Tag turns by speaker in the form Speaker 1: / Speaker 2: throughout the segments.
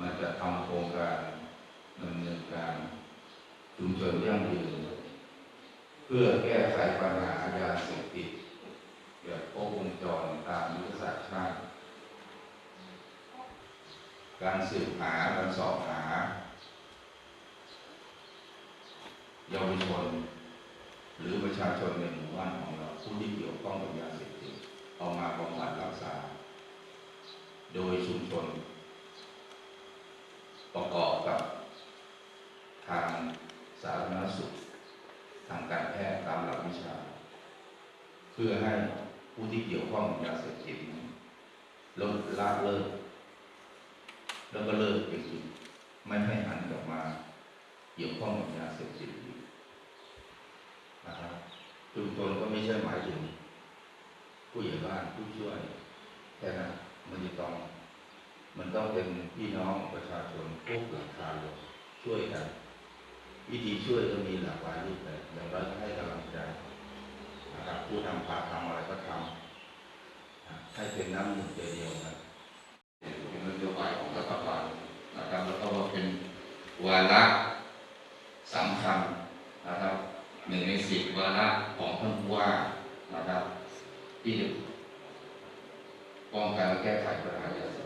Speaker 1: มันจะทำโครงการดำเนินการชุมชนยั่งยืนเพื่อแก้ไขปัญหายาเสพติดแบบครบวงจรตามยุทธศาสตร์ชาติการสืบหาการสอบหาเยาวชน หรือประชาชนในหมู่บ้านของเราผู้ที่เกี่ยวข้องกับยาเสพติดเอามาบำบัดรักษา โดยชุมชน ประกอบกับทางสาธารณสุข ทางการแพทย์ตามหลักวิชา เพื่อให้ผู้ที่เกี่ยวข้องกับยาเสพติดลดละเลิก แล้วก็เลิกไปอีกไม่ให้หันกลับมา เกี่ยวข้องกับยาเสพติดอีกนะครับชุมชนก็ไม่ใช่หมายถึงผู้ใหญ่บ้านผู้ช่วยแค่นั้นมันจะต้อง มันต้องเป็นพี่น้องประชาชนพวกหลังคาลงช่วยกัน วิธีช่วยก็มีหลากหลายรูปแบบอย่างไรก็ให้กำลังใจนะครับผู้ทำพาทำอะไรก็ทำให้เป็นน้ำหนึ่งใจเดียวกันเป็นนโยบายของรัฐบาลนะครับแล้วก็เป็นวาระสำคัญนะครับหนึ่งในสิบวาระของท่านผู้ว่านะครับที่ป้องกันและแก้ไขปัญหายาเสพติดใน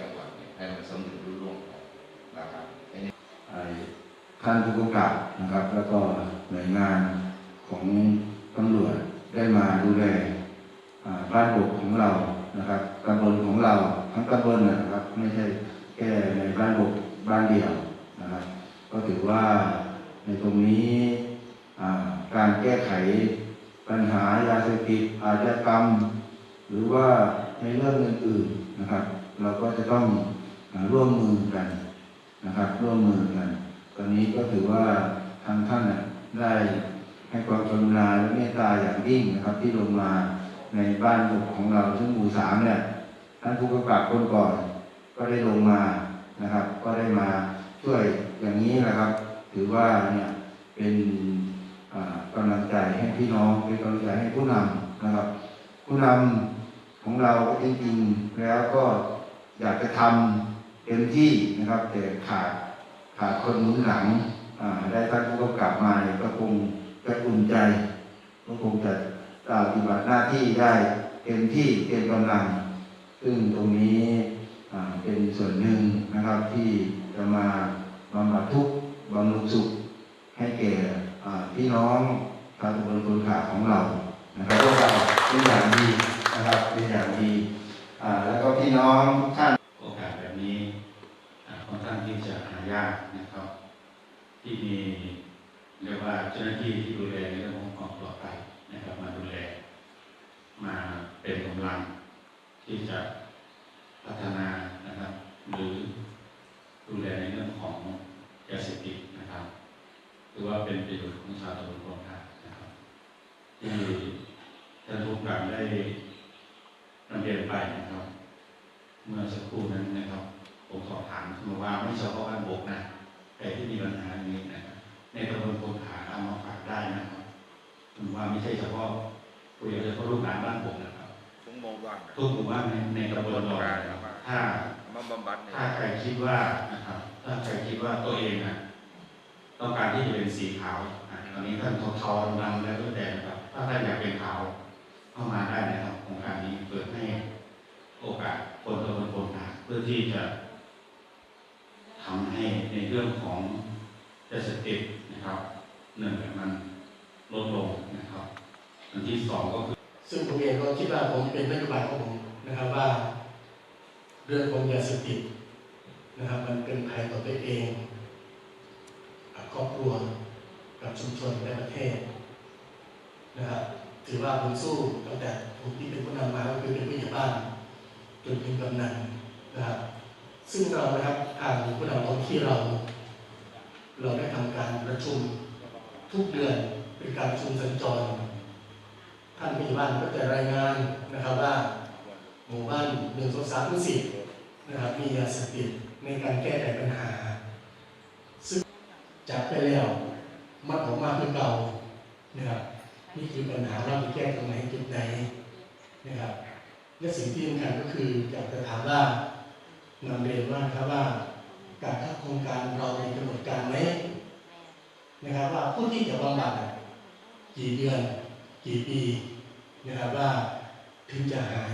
Speaker 1: จังหวัดเนี่ยให้มันสำเร็จรุ่ร่วงไปนะครับ
Speaker 2: ท่านผู้กำกับนะครับ แล้วก็หน่วยงานของตำรวจได้มาดูแลบ้านบกของเรานะครับตำบลของเราทั้งตำบลนะครับ ไม่ใช่แค่ในบ้านบกบ้านเดียวนะครับ ก็ถือว่าในตรงนี้การแก้ไขปัญหายาเสพติดอาชญากรรม หรือว่าในเรื่องอื่นๆนะครับ เราก็จะต้องร่วมมือกันนะครับ ร่วมมือกัน ตอนนี้ก็ถือว่าทางท่านได้ให้ความกรุณาและเมตตาอย่างยิ่งนะครับ ที่ลงมาในบ้านของเราซึ่งหมู่สามเนี่ยท่านผู้กำกับคนก่อนก็ได้ลงมานะครับ ก็ได้มาช่วยอย่างนี้นะครับ ถือว่าเนี่ยเป็นกำลังใจให้พี่น้องเป็นกำลังใจให้ผู้นำนะครับ ผู้นำของเราจริงๆแล้วก็ อยากจะทำเต็มที่นะครับแต่ขาดขาดคนหนุนหลังได้ท่านผู้กำกับมาเนี่ยก็คงจะอุ่นใจก็คงจะปฏิบัติหน้าที่ได้เต็มที่เต็มกำลัง ซึ่งตรงนี้เป็นส่วนหนึ่งนะครับที่จะมาบำบัดทุกข์บำรุงสุขให้แก่พี่น้องชาวตำบลคนขาของเรานะครับพวกเราเป็นอย่างดีนะครับเป็นอย่างดี แล้วก็พี่น้องทุกท่าน
Speaker 3: โอกาสแบบนี้อ่าค่อนข้างที่จะหายากนะครับ ที่มีเรียกว่าเจ้าหน้าที่ที่ดูแลในเรื่องของความปลอดภัยนะครับมาดูแล มาเป็นกำลังที่จะพัฒนานะครับ หรือดูแลในเรื่องของยาเสพติดนะครับถือว่าเป็นประโยชน์ของชาวตำบลคลองขานะครับที่ท่านผู้กำกับได้ เรียนไปนะครับ เมื่อสักครู่นั้นนะครับ ผมสอบถามมาว่าไม่เฉพาะบ้านบกนะแต่ที่มีปัญหาอย่างนี้นะครับในตำบลโพขาเอามาฝากได้นะครับผมว่าไม่ใช่เฉพาะคุยเฉพาะลูกหลานบ้านบกนะครับ
Speaker 4: ทุกโมงว่าง
Speaker 3: ทุกหมู่บ้านในในตำบลเราถ้า
Speaker 4: มาบำบัดเนี่ย
Speaker 3: ถ้าใครคิดว่านะครับ ถ้าใครคิดว่าตัวเองนะต้องการที่จะเป็นสีขาวอะตอนนี้ท่านทอทอดำแล้วก็แต่นะครับ ถ้าท่านอยากเป็นขาวเข้ามาได้นะ ที่จะทำให้ในเรื่องของยาเสพติดนะครับหนึ่งมันลดลงนะครับ อันที่สองก็คือ
Speaker 5: ซึ่งผมเองก็คิดว่าผมเป็นนโยบายของผมนะครับว่า เรื่องของยาเสพติดนะครับ มันเป็นภัยต่อตัวเองกับครอบครัวกับชุมชนและประเทศนะครับถือว่าผมสู้ตั้งแต่ผมที่เป็นผู้นำมาก็คือเป็นผู้ใหญ่บ้านจนถึงกำนัน นะครับซึ่งเรานะครับทางผู้นำท้องที่เรา เราได้ทำการประชุมทุกเดือนเป็นการประชุมสัญจร ท่านผู้ใหญ่บ้านก็จะรายงานนะครับว่าหมู่บ้านหนึ่งสองสามสี่นะครับมียาเสพติดในการแก้ไขปัญหา ซึ่งจากไปแล้วมันออกมาเป็นเก่านะครับนี่คือปัญหาเราจะแก้ตรงไหนจุดไหนนะครับและสิ่งที่สำคัญก็คืออยากจะถามว่า นำเรียนว่าครับว่าการเข้าโครงการเรามีกำหนดการไหมนะครับว่าผู้ที่จะบำบัดกี่เดือน กี่ปีนะครับว่าถึงจะหาย